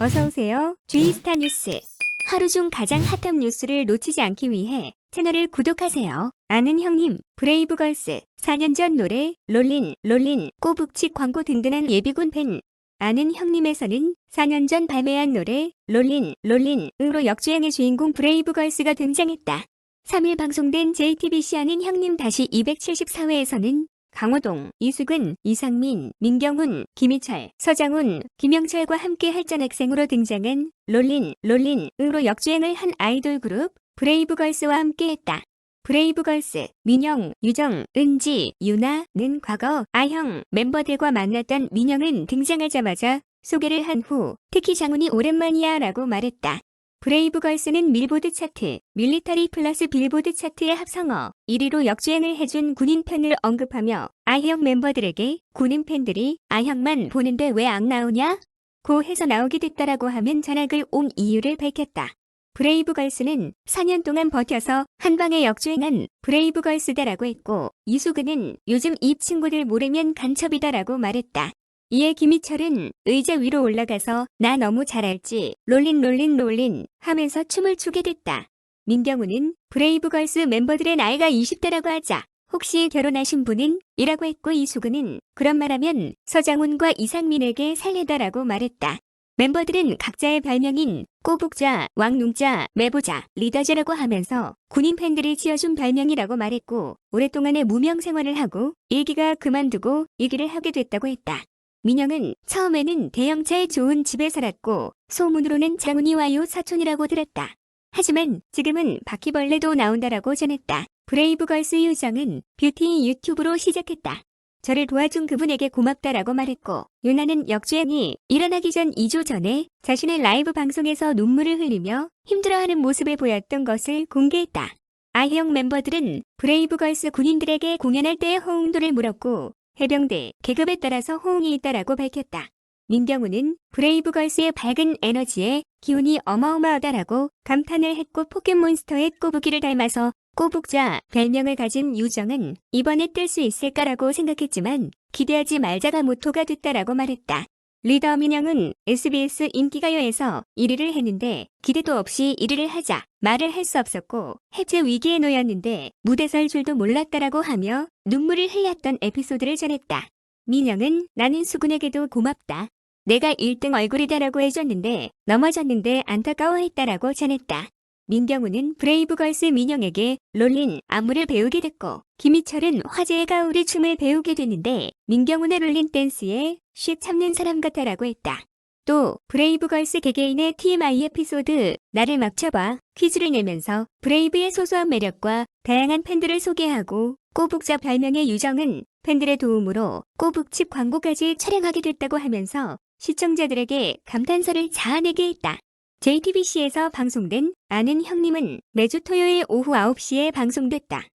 어서오세요. 주이스타 뉴스. 하루 중 가장 핫한 뉴스를 놓치지 않기 위해 채널을 구독하세요. 아는 형님, 브레이브걸스, 4년 전 노래, 롤린, 롤린, 꼬북치 광고 든든한 예비군 팬. 아는 형님에서는 4년 전 발매한 노래, 롤린, 롤린으로 역주행의 주인공 브레이브걸스가 등장했다. 3일 방송된 JTBC 아는 형님 다시 274회에서는 강호동, 이수근, 이상민, 민경훈, 김희철, 서장훈, 김영철과 함께 할전 학생으로 등장한 롤린, 롤린으로 역주행을 한 아이돌 그룹 브레이브걸스와 함께했다. 브레이브걸스, 민영, 유정, 은지, 유나는 과거 아형 멤버들과 만났던 민영은 등장하자마자 소개를 한 후 특히 장훈이 오랜만이야 라고 말했다. 브레이브걸스는 밀보드 차트, 밀리터리 플러스 빌보드 차트의 합성어 1위로 역주행을 해준 군인 편을 언급하며 아형 멤버들에게 군인 팬들이 아형만 보는데 왜 안 나오냐? 고 해서 나오게 됐다라고 하면 전학을 온 이유를 밝혔다. 브레이브걸스는 4년 동안 버텨서 한 방에 역주행한 브레이브걸스다라고 했고 이수근은 요즘 이 친구들 모르면 간첩이다라고 말했다. 이에 김희철은 의자 위로 올라가서 나 너무 잘 알지 롤린 롤린 롤린 하면서 춤을 추게 됐다. 민경우는 브레이브걸스 멤버들의 나이가 20대라고 하자 혹시 결혼하신 분은? 이라고 했고 이수근은 그런 말하면 서장훈과 이상민에게 살래다라고 말했다. 멤버들은 각자의 별명인 꼬북자, 왕눈자, 매보자, 리더즈라고 하면서 군인 팬들이 지어준 별명이라고 말했고 오랫동안의 무명 생활을 하고 일기가 그만두고 일기를 하게 됐다고 했다. 민영은 처음에는 대형차에 좋은 집에 살았고 소문으로는 장훈이 와 요 사촌이라고 들었다. 하지만 지금은 바퀴벌레도 나온다라고 전했다. 브레이브걸스 유정은 뷰티 유튜브로 시작했다. 저를 도와준 그분에게 고맙다라고 말했고 유나는 역주행이 일어나기 전 2주 전에 자신의 라이브 방송에서 눈물을 흘리며 힘들어하는 모습을 보였던 것을 공개했다. 아형 멤버들은 브레이브걸스 군인들에게 공연할 때의 호응도를 물었고 해병대, 계급에 따라서 호응이 있다라고 밝혔다. 민경우는 브레이브걸스의 밝은 에너지에 기운이 어마어마하다라고 감탄을 했고 포켓몬스터의 꼬부기를 닮아서 꼬북자 별명을 가진 유정은 이번에 뜰 수 있을까라고 생각했지만 기대하지 말자가 모토가 됐다라고 말했다. 리더 민영은 SBS 인기가요에서 1위를 했는데 기대도 없이 1위를 하자 말을 할 수 없었고 해체 위기에 놓였는데 무대 설 줄도 몰랐다라고 하며 눈물을 흘렸던 에피소드를 전했다. 민영은 나는 수근에게도 고맙다. 내가 1등 얼굴이다라고 해줬는데 넘어졌는데 안타까워했다라고 전했다. 민경우는 브레이브걸스 민영에게 롤린 안무를 배우게 됐고 김희철은 화제의 가오리 춤을 배우게 됐는데 민경훈의 롤린 댄스에 쉿 참는 사람 같아라고 했다. 또 브레이브걸스 개개인의 TMI 에피소드 나를 막쳐봐 퀴즈를 내면서 브레이브의 소소한 매력과 다양한 팬들을 소개하고 꼬북자 발명의 유정은 팬들의 도움으로 꼬북칩 광고까지 촬영하게 됐다고 하면서 시청자들에게 감탄사를 자아내게 했다. JTBC에서 방송된 아는 형님은 매주 토요일 오후 9시에 방송됐다.